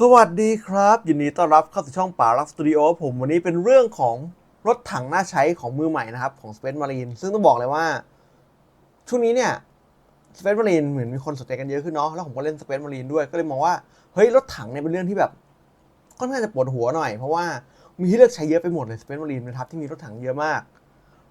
สวัสดีครับ ยินดีต้อนรับเข้าสู่ช่องป่ารักสตูดิโอผมวันนี้เป็นเรื่องของรถถังน่าใช้ของมือใหม่นะครับ ของ Space Marine ซึ่งต้องบอกเลยว่า ช่วงนี้เนี่ย Space Marine เหมือนมีคนสนใจกันเยอะขึ้นเนาะแล้วผมก็เล่น Space Marine ด้วยก็เลยมองว่าเฮ้ยรถถังเนี่ยเป็นเรื่องที่แบบค่อนข้างจะปวดหัวหน่อยเพราะว่ามีให้เลือกใช้เยอะไปหมดเลย Space Marine เป็นทัพที่มีรถถังเยอะมาก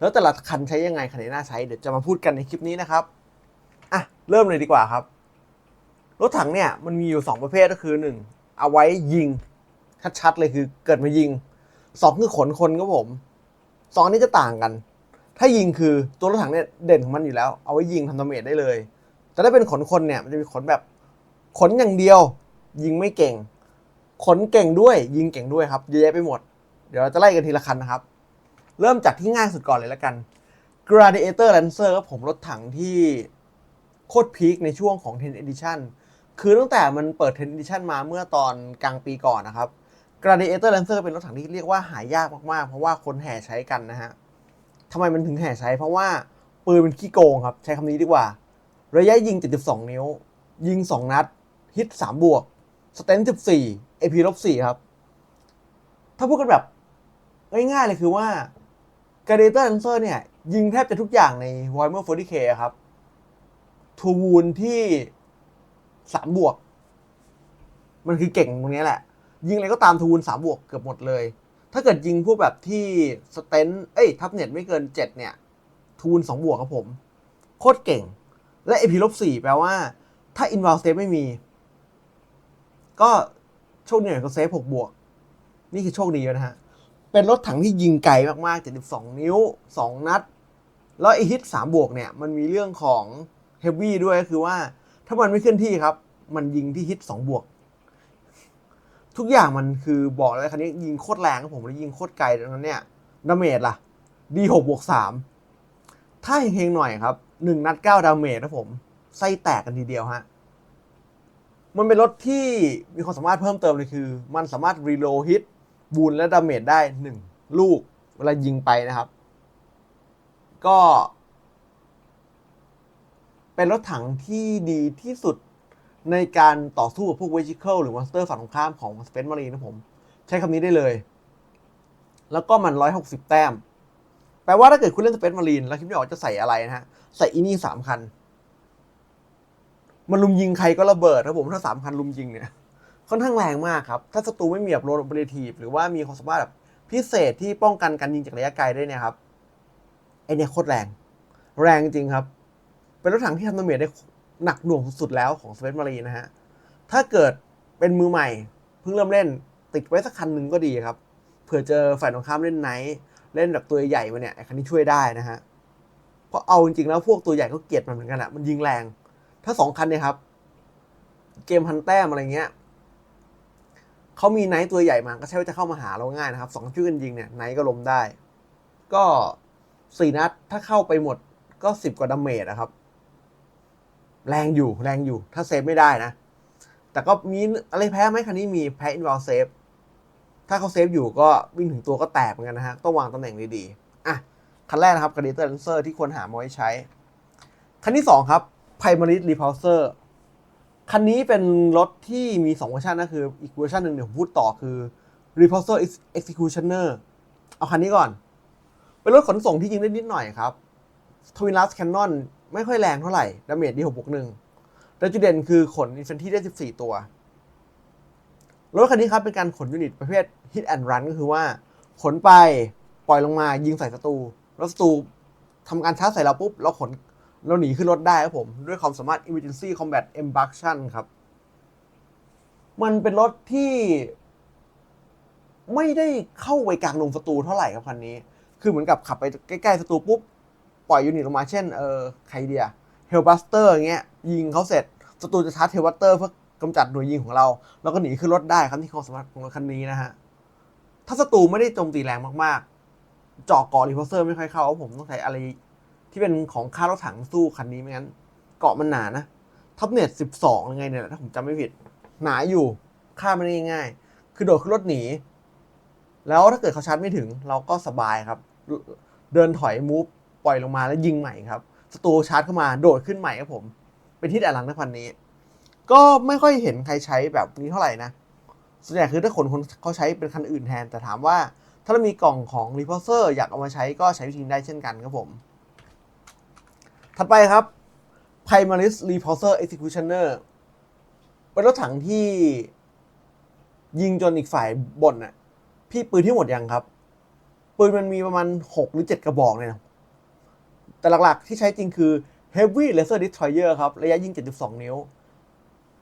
แล้วแต่ละคันใช้ยังไงคันไหนน่าใช้เดี๋ยวจะมาพูดกันในคลิปนี้นะครับอะเริ่มเลยดีกว่าครับ รถถังเนี่ยมันมีอยู่สองประเภทก็คือหนึ่ง เอาไว้ยิงชัดๆเลยคือเกิดมายิงสองคือขนคนครับผมสองนี้จะต่างกัน ถ้ายิงคือตัวรถถังเนี่ยเด่นของมันอยู่แล้ว เอาไว้ยิงทำดาเมจได้เลย แต่ถ้าเป็นขนคนเนี่ยมันจะมีขนแบบขนอย่างเดียว ยิงไม่เก่ง ขนเก่งด้วยยิงเก่งด้วยครับเยอะแยะไปหมด เดี๋ยวเราจะไล่กันทีละคันนะครับ เริ่มจากที่ง่ายสุดก่อนเลยแล้วกัน Gladiator Lancer ครับผมรถถังที่โคตรพีคในช่วงของ 10 Edition คือตั้งแต่มันเปิด10 Edition มาเมื่อตอนกลางปีก่อนนะครับ Gladiator Lancer เป็นรถถังที่เรียกว่าหายากมากๆ เพราะว่าคนแห่ใช้กันนะฮะทำไมมันถึงแห่ใช้ เพราะว่าปืนเป็นขี้โกงครับ ใช้คำนี้ดีกว่า ระยะยิง 72 นิ้ว ยิง 2 นัด ฮิต 3 บวก สเตน14 AP ลบ4ครับ ถ้าพูดกันแบบง่ายๆเลยคือว่า Gladiator Lancer เนี่ย ยิงแทบจะทุกอย่างใน Warhammer 40k อะครับทูวูนที่ สามบวก มันคือเก่งตรงนี้แหละ ยิงอะไรก็ตามทูนสามบวกเกือบหมดเลย ถ้าเกิดยิงพวกแบบที่สเตนเอ้ยทับเน็ตไม่เกินเจ็ดเนี่ย ทูนสองบวกครับผม โคตรเก่ง และเอพีลบสี่แปลว่า ถ้าอินว l ลเซฟไม่มี ก็โชคดีหน่อยก็เซฟหกบวก นี่คือโชคดีนะฮะ เป็นรถถังที่ยิงไกลมากๆ72นิ้ว2นัด แล้วไอฮิตสามบวกเนี่ยมันมีเรื่องของเฮฟวี่ด้วยก็คือว่า ถ้ามันไม่เคลื่อนที่ครับ มันยิงที่ฮิตสองบวก ทุกอย่างมันคือบอกเลยคันนี้ยิงโคตรแรงครับผมแล้วยิงโคตรไกลดังนั้นเนี่ยดาเมจล่ะดีหกบวกสามถ้าเฮงๆหน่อยครับหนึ่งนัดเก้าดาเมจครับผมไส้แตกกันทีเดียวฮะมันเป็นรถที่มีความสามารถเพิ่มเติมเลยคือ มันสามารถรีโลฮิตบูนและดาเมจได้หนึ่งลูกเวลายิงไปนะครับ ก็ เป็นรถถังที่ดีที่สุดในการต่อสู้กับพวกเวจิเคิลหรือมอนสเตอร์ฝั่งตรงข้ามของสเปนมารีนะผม ใช้คำนี้ได้เลย แล้วก็มัน 160 แต้ม แปลว่าถ้าเกิดคุณเล่นสเปนมารีนแล้วคิดไม่ออกจะใส่อะไรนะฮะ ใส่อีนี่สามคัน มันลุมยิงใครก็ระเบิดครับผมถ้าสามคันลุมยิงเนี่ยค่อนข้างแรงมากครับ ถ้าศัตรูไม่มีแบบโรลเบรทีฟหรือว่ามีความสามารถแบบพิเศษที่ป้องกันการยิงจากระยะไกลได้เนี่ยครับไอเนี่ยโคตรแรง แรงจริงครับ เป็นรถถังที่ทำดาเมจได้หนักหน่วงสุดๆแล้วของสเปซมารีนะฮะ ถ้าเกิดเป็นมือใหม่ เพิ่งเริ่มเล่นติดไว้สักคันหนึ่งก็ดีครับ เผื่อเจอฝ่ายตรงข้ามเล่นไนท์เล่นแบบตัวใหญ่มาเนี่ยไอ้คันนี้ช่วยได้นะฮะ เพราะเอาจริงๆแล้วพวกตัวใหญ่ก็เกลียดมันเหมือนกันอะมันยิงแรง ถ้าสองคันเนี่ยครับ เกมพันแต้มอะไรเงี้ยเขามีไนท์ตัวใหญ่มาก็ใช่ว่าจะเข้ามาหาเราง่ายนะครับสองชื่อกันยิงเนี่ยไนท์ก็ล้มได้ ก็สี่นัดถ้าเข้าไปหมดก็สิบกว่าดาเมจนะครับ แรงอยู่แรงอยู่ ถ้าเซฟไม่ได้นะ แต่ก็มีอะไรแพ้ไหมคันนี้มีแพ้อินวอลเซฟถ้าเขาเซฟอยู่ก็วิ่งถึงตัวก็แตกเหมือนกันนะฮะ ต้องวางตำแหน่งดีๆ อะ คันแรกนะครับ g ร a d i a t o r Lancer ที่ควรหามาไว้ใช้ คันที่ 2 ครับ Primaris Repulsor คันนี้เป็นรถที่มี 2 เวอร์ชันนะคือ อีกเวอร์ชันหนึ่งเดี๋ยวผมพูดต่อคือ Repulsor Executioner เอาคันนี้ก่อน เป็นรถขนส่งที่ยิงได้นิดหน่อยครับ Twin Last Cannon ไม่ค่อยแรงเท่าไหร่ดาเมจดี6บวก1แต่จุดเด่นคือขนอินฟันที่ได้ 14 ตัว รถคันนี้ครับเป็นการขนยูนิตประเภท Hit and Run ก็คือว่า ขนไปปล่อยลงมายิงใส่ศัตรูแล้วศัตรูทำการชาร์จใส่เราปุ๊บเราขนเราหนีขึ้นรถได้ครับผม ด้วยความสามารถ Emergency Combat Embarkation ครับ มันเป็นรถที่ ไม่ได้เข้าไปกลางดงศัตรูเท่าไหร่ครับคันนี้ คือเหมือนกับขับไปใกล้ๆศัตรูปุ๊บ ปล่อยยูนิตลงมาเช่นเออใครเดียเฮลบัสเตอร์เงี้ยยิงเขาเสร็จศัตรูจะชาร์จเฮลบัสเตอร์เพื่อกำจัดหน่วยยิงของเรา แล้วก็หนีขึ้นรถได้ครับที่ความสามารถของรถคันนี้นะฮะถ้าศัตรูไม่ได้โจมตีแรงมากๆเจาะเกาะรีพอเซอร์ไม่ค่อยเข้าผมต้องใช้อะไรที่เป็นของค่ารถถังสู้คันนี้ไม่งั้นเกาะมันหนานะท็อปเน็ตสิบสองยังไงเนี่ยถ้าผมจำไม่ผิด หนาอยู่ฆ่าไม่ได้ง่ายๆคือโดดขึ้นรถหนี แล้วถ้าเกิดเขาชาร์จไม่ถึง เราก็สบายครับ เดินถอยมูฟ ปล่อยลงมาแล้วยิงใหม่ครับศัตรูชาร์จเข้ามาโดดขึ้นใหม่ครับผม เป็นที่แอดหลังในพันนี้ ก็ไม่ค่อยเห็นใครใช้แบบนี้เท่าไหร่นะ ส่วนใหญ่คือถ้าขนคนเขาใช้เป็นคันอื่นแทน แต่ถามว่าถ้าเรามีกล่องของ r e p o r t e r อยากเอามาใช้ก็ใช้วิธีนี้ได้เช่นกันครับผม ถัดไปครับ Primaris Repulsor Executioner เป็นรถถังที่ยิงจนอีกฝ่ายบ่นน่ะพี่ปืนที่หมดยังครับ ปืนมันมีประมาณ 6 หรือ 7 กระบอกเนี่ยนะ แต่หลักๆ ที่ใช้จริงคือ Heavy Laser Destroyer ครับ ระยะยิง 72 นิ้ว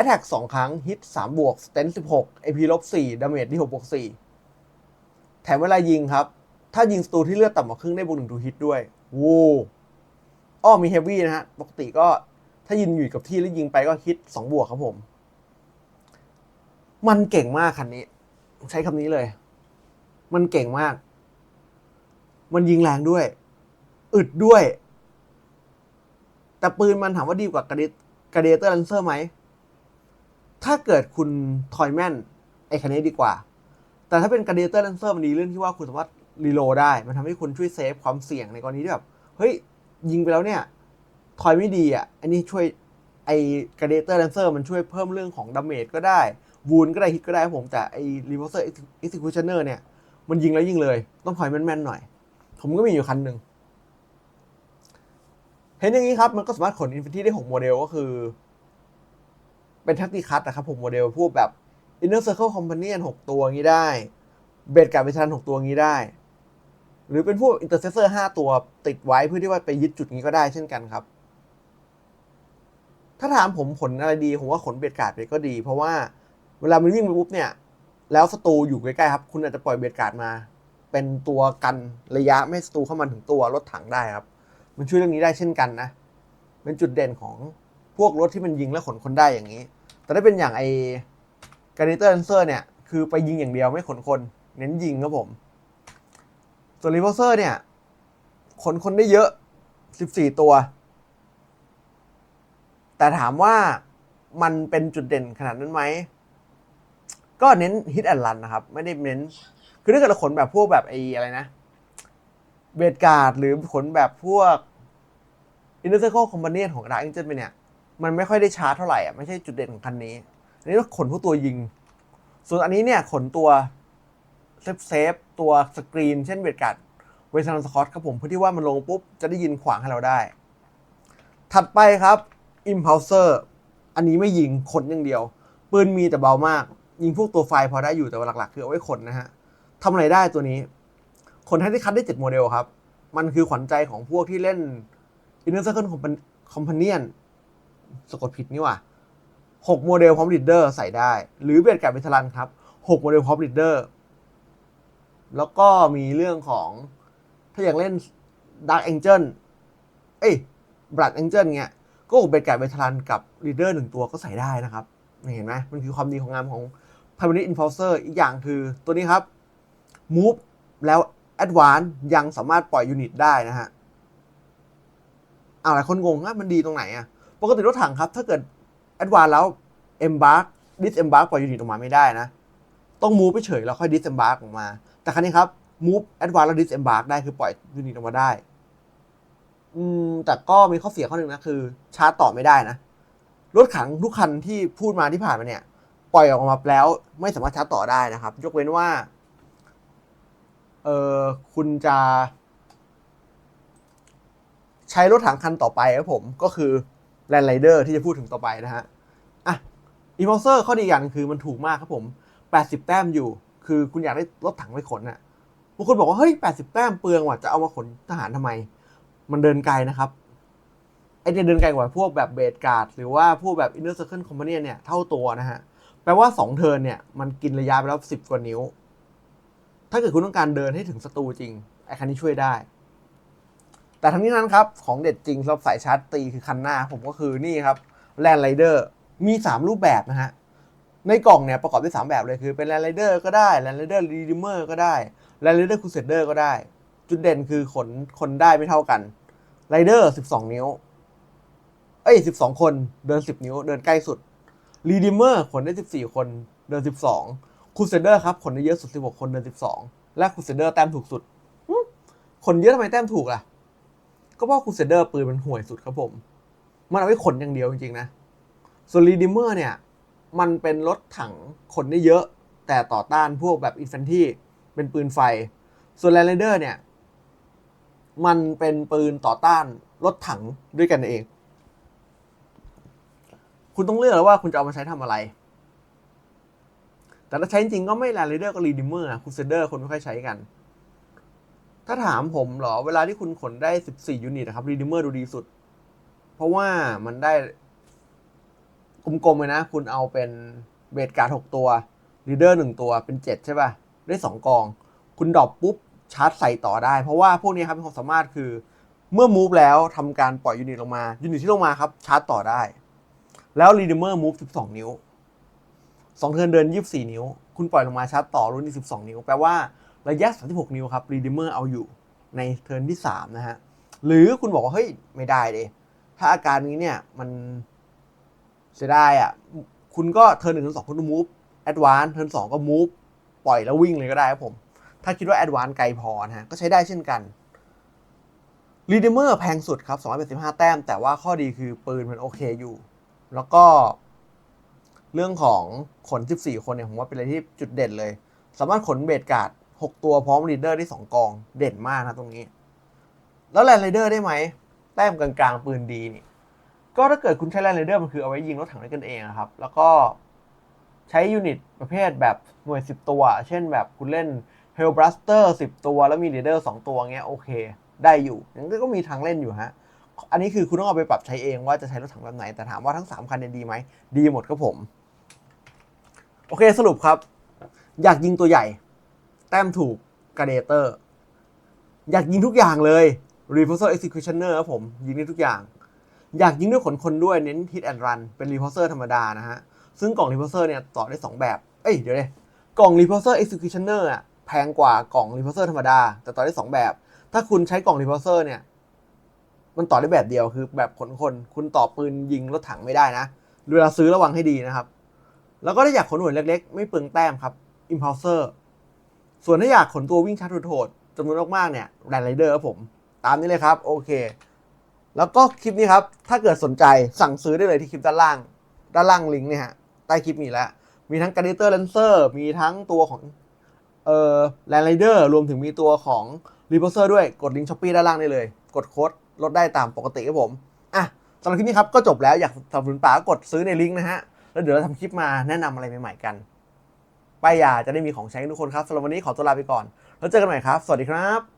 Attack 2 ครั้ง Hit 3 บวก Stand 16 AP ลบ4 Damage ที่6บวก4แถมเวลายิงครับ ถ้ายิงศัตรูที่เลือดต่ำกว่าครึ่งได้บวก1 to hit ด้วยโว้อ้อมี Heavy นะฮะ ปกติก็ถ้ายิงอยู่กับที่แล้วยิงไปก็ฮิต2บวกครับผม มันเก่งมากคันนี้ ใช้คำนี้เลย มันเก่งมาก มันยิงแรงด้วย อึดด้วย แต่ปืนมันถามว่าดีกว่ากระเดกระเดเตอร์ลันเซอร์ไหม ถ้าเกิดคุณทอยแมนไอ้คันนี้ดีกว่า แต่ถ้าเป็นกระเดเตอร์ลันเซอร์มันดีเรื่องที่ว่าคุณสามารถรีโลได้ มันทำให้คุณช่วยเซฟความเสี่ยงในกรณีที่แบบ เฮ้ย ยิงไปแล้วเนี่ย ทอยไม่ดีอะ อันนี้ช่วยไอ้กระเดเตอร์ลันเซอร์มันช่วยเพิ่มเรื่องของดาเมจก็ได้วูนก็ได้ฮิตก็ได้ผมแต่ไอ้รีเวอร์เซอร์เอ็กซิคิวชันเนอร์เนี่ย มันยิงแล้วยิงเลย ต้องถอยแม่นๆหน่อย ผมก็มีอยู่คันหนึ่ง เห็นอย่างนี้ครับ มันก็สามารถขนอินฟินิตี้ได้ 6 โมเดลก็คือ เป็นแท็กติคัตนะครับ 6 โมเดลพวกแบบ Inner Circle Companion 6 ตัวงี้ได้ เบดการ์ดเวทัน 6 ตัวงี้ได้ หรือเป็นพวก Intercessor 5 ตัวติดไว้เพื่อที่ว่าไปยึดจุดนี้ก็ได้เช่นกันครับ ถ้าถามผมขนอะไรดี ผมว่าขนเบดการ์ดไปก็ดี เพราะว่าเวลามันวิ่งไปปุ๊บเนี่ย แล้วศัตรูอยู่ใกล้ๆครับ คุณอาจจะปล่อยเบดการ์ดมา เป็นตัวกันระยะไม่ศัตรูเข้ามาถึงตัวรถถังได้ครับ มันช่วยเรื่องนี้ได้เช่นกันนะ เป็นจุดเด่นของพวกรถที่มันยิงและขนคนได้อย่างนี้ แต่ถ้าเป็นอย่างไอการ์เนเตอร์เลนเซอร์เนี่ย คือไปยิงอย่างเดียวไม่ขนคน เน้นยิงครับผมส่วนรีเวอร์เซอร์เนี่ย ขนคนได้เยอะ 14 ตัว แต่ถามว่ามันเป็นจุดเด่นขนาดนั้นไหม ก็เน้นฮิตแอนด์รันนะครับ ไม่ได้เน้น คือถ้าเกิดเราขนแบบพวกแบบไออะไรนะ เบดการ์ดหรือขนแบบพวกอินเตอร์เซอร์คอมพานีของดาร์ a เ g นไปเนี่ย มันไม่ค่อยได้ชาร์จเท่าไหร่อะ ไม่ใช่จุดเด่นของคันนี้ อันนี้ก็ขนพวกตัวยิง ส่วนอันนี้เนี่ยขนตัวเซฟเซฟตัวสกรีน เช่นเบดการ์ดเวสันสคอตครับผมเพื่อที่ว่ามันลงปุ๊บ จะได้ยินขวางให้เราได้ ถัดไปครับ Impulser อันนี้ไม่ยิงขนอย่างเดียว ปืนมีแต่เบามาก ยิงพวกตัวไฟพอได้อยู่แต่หลักๆ คือเอาไว้ขนนะฮะทำอะไรได้ตัวนี้ ขนให้ที่คัดได้ 7 โมเดลครับ มันคือขวัญใจของพวกที่เล่น Inner Circle Companion สะกดผิดนี่ว่า6โมเดลพร้อมลีดเดอร์ใส่ได้ หรือเบดกับเบทลันครับ 6 โมเดลพร้อมลีดเดอร์แล้วก็มีเรื่องของถ้าอยากเล่น Dark Angel เอ้ย Blood Angel เงี้ย ก็เบดกับเบทลันกับลีดเดอร์หนึ่งตัวก็ใส่ได้นะครับ เห็นไหมมันคือความดีของงานของ Permanent Impulser อีกอย่างคือตัวนี้ครับ Move แล้ว Advance ยังสามารถปล่อยยูนิตได้นะฮะอ้าวหลายคนงงว่ามันดีตรงไหนอะปกติรถถังครับ ถ้าเกิด Advance แล้ว Embark Disembark ปล่อยยูนิตออกมาไม่ได้นะ ต้อง Move ไปเฉยแล้วค่อย Disembark ออกมา แต่ครั้นี้ครับ Move Advance แล้ว Disembark ได้คือปล่อยยูนิตออกมาได้ อืม แต่ก็มีข้อเสียข้อหนึ่งนะคือ ชาร์จต่อไม่ได้นะ รถขังทุกคันที่พูดมาที่ผ่านมาเนี่ย ปล่อยออกมาแล้ว ไม่สามารถชาร์จต่อได้นะครับ ยกเว้นว่า เออคุณจะ ใช้รถถังคันต่อไปครับผมก็คือ Land Rider ที่จะพูดถึงต่อไปนะฮะอะ e m p u l s e r ข้อดีอย่างคือมันถูกมากครับผม 80 แต้มอยู่ คือคุณอยากได้รถถังไปขนน่ะบางคนบอกว่า เฮ้ย 80 แต้มเปลืองว่ะจะเอามาขนทหารทำไม มันเดินไกลนะครับ ไอเนี่ยเดินไกลกว่าพวกแบบเบดการ์ดหรือว่าพวกแบบ Inner Circle Companion เนี่ยเท่าตัวนะฮะ แปลว่า 2 เทิร์นเนี่ย มันกินระยะไปแล้ว 10 กว่านิ้ว ถ้าเกิดคุณต้องการเดินให้ถึงศัตรูจริงไอคันนี้ช่วยได้ แต่ทั้งนี้นั้นครับ ของเด็ดจริงสำหรับสายชาร์จตีคือคันหน้า ผมก็คือนี่ครับ Land Rider มี 3 รูปแบบนะฮะในกล่องเนี่ยประกอบด้วย 3 แบบเลยคือเป็น Land Rider ก็ได้ Land Rider Redeemer ก็ได้ Land Rider Crusader ก็ได้ จุดเด่นคือขนคนได้ไม่เท่ากัน Rider 12 นิ้ว เอ้ย 12 คนเดิน 10 นิ้ว เดินใกล้สุด Redeemer ขนได้ 14 คนเดิน 12 Crusader ครับขนได้เยอะสุด 16 คนเดิน12 และ Crusader แต้มถูกสุดหึขนเยอะทำไมแต้มถูกล่ะ ก็เพราะ Crusader ปืนมันห่วยสุดครับผม มันเอาไว้ขนอย่างเดียวจริงๆนะ ส่วน Redeemer เนี่ย มันเป็นรถถังขนได้เยอะ แต่ต่อต้านพวกแบบอินฟันที่เป็นปืนไฟ ส่วนแลนเดอร์เนี่ย มันเป็นปืนต่อต้านรถถังด้วยกันเอง คุณต้องเลือกแล้วว่าคุณจะเอามาใช้ทำอะไร แต่ถ้าใช้จริงก็ไม่แลนเรเดอร์ก็รีดิมเมอร์คูเซเดอร์คนไม่ค่อยใช้กัน ถ้าถามผมเหรอ เวลาที่คุณขนได้ 14 ยูนิตนะครับรีดิมเมอร์ดูดีสุด เพราะว่ามันได้กลมๆเลยนะ คุณเอาเป็นเบสการ์ด6ตัวลีเดอร์1ตัวเป็น 7 ใช่ป่ะ ได้ 2 กอง คุณดรอปปุ๊บชาร์จใส่ต่อได้ เพราะว่าพวกนี้ครับเป็นความสามารถคือเมื่อมูฟแล้วทำการปล่อยยูนิตลงมายูนิตที่ลงมาครับชาร์จต่อได้ แล้วรีดิมเมอร์มูฟ12 นิ้ว 2 เทิร์นเดิน 24 นิ้ว คุณปล่อยลงมาชาร์จต่อรุ่นที่12 นิ้ว แปลว่าระยะ 36 นิ้วครับรีดิมเมอร์เอาอยู่ในเทิร์นที่ 3 นะฮะ หรือคุณบอกว่า เฮ้ย ไม่ได้เลย ถ้าอาการนี้เนี่ย มันเสียดายอะ คุณก็เทิร์นหนึ่งเทิร์นสองคุณมูฟแอดวานเทิร์นสองก็มูฟปล่อยแล้ววิ่งเลยก็ได้ครับผม ถ้าคิดว่าแอดวานไกลพอนะฮะ ก็ใช้ได้เช่นกันรีดิเมอร์แพงสุดครับ285 แต้ม แต่ว่าข้อดีคือปืนมันโอเคอยู่ แล้วก็ เรื่องของขน 14 คนเนี่ยผมว่าเป็นอะไรที่จุดเด่นเลย สามารถขนเบดการ์ด6ตัวพร้อมรีดเดอร์ได้ 2 กองเด่นมากนะตรงนี้ แล้วแลนไรเดอร์ได้ไหม แต้มกลางๆปืนดีนี่ ก็ถ้าเกิดคุณใช้แลนไรเดอร์มันคือเอาไว้ยิงรถถังด้วยกันเองครับ แล้วก็ใช้ยูนิตประเภทแบบหน่วย 10 ตัว เช่นแบบคุณเล่น h e l l b r u s t e r 10 ตัวแล้วมีรีดเดอร์2ตัวเงี้ยโอเค ได้อยู่ยังก็มีทางเล่นอยู่ฮะอันนี้คือคุณต้องเอาไปปรับใช้เองว่าจะใช้รถถังแบบไหน แต่ถามว่าทั้ง 3 คันเนี่ยดีไหม ดีหมดครับผม โอเคสรุปครับ อยากยิงตัวใหญ่ แต้มถูกก a เดเตอร์ อยากยิงทุกอย่างเลย r e p u l s o r Executioner ครับผม ยิงได้ทุกอย่าง อยากยิงด้วยขนคนด้วยเน้น Hit and Run เป็น r e p u l s o r ธรรมดานะฮะ ซึ่งกล่อง r e p u l s o r เนี่ยต่อได้ 2 แบบ เอ้ยเดี๋ยวเลยกล่อง r e p u l s o r Executioner อะแพงกว่ากล่อง r e p u l s o r ธรรมดา แต่ต่อได้ 2 แบบ ถ้าคุณใช้กล่อง r e p u l s o r เนี่ยมันต่อได้แบบเดียวคือแบบขนคน คุณต่อปืนยิงรถถังไม่ได้นะเวลาซื้อระวังให้ดีนะครับ แล้วก็ถ้าอยากขนหน่วยเล็กๆ ไม่เปลืองแต้มครับ Impulsor ส่วนถ้าอยากขนตัววิ่งชาร์จโหดจำนวนมากๆเนี่ยแรนไรเดอร์ครับผม ตามนี้เลยครับโอเค แล้วก็คลิปนี้ครับ ถ้าเกิดสนใจสั่งซื้อได้เลยที่คลิปด้านล่าง ด้านล่างลิงก์เนี่ยฮะใต้คลิปมีแล้ว มีทั้ง g ร a d เตอร์เลนเซอร์มีทั้งตัวของเอ่อแรนไรเดอร์รวมถึงมีตัวของรี p พ l เซอร์ด้วยกดลิงก์ช้อปปี้ด้านล่างได้เลย กดโค้ดลดได้ตามปกติครับผมอะสำหรับคลิปนี้ครับก็จบแล้วอยากสนับสนุนป่ากกดซื้อในลิงก์นะฮะ แล้วเดี๋ยวเราทำคลิปมาแนะนำอะไรใหม่ๆกันป้ายยาจะได้มีของใช้ให้ทุกคนครับสำหรับวันนี้ขอตัวลาไปก่อน แล้วเจอกันใหม่ครับ สวัสดีครับ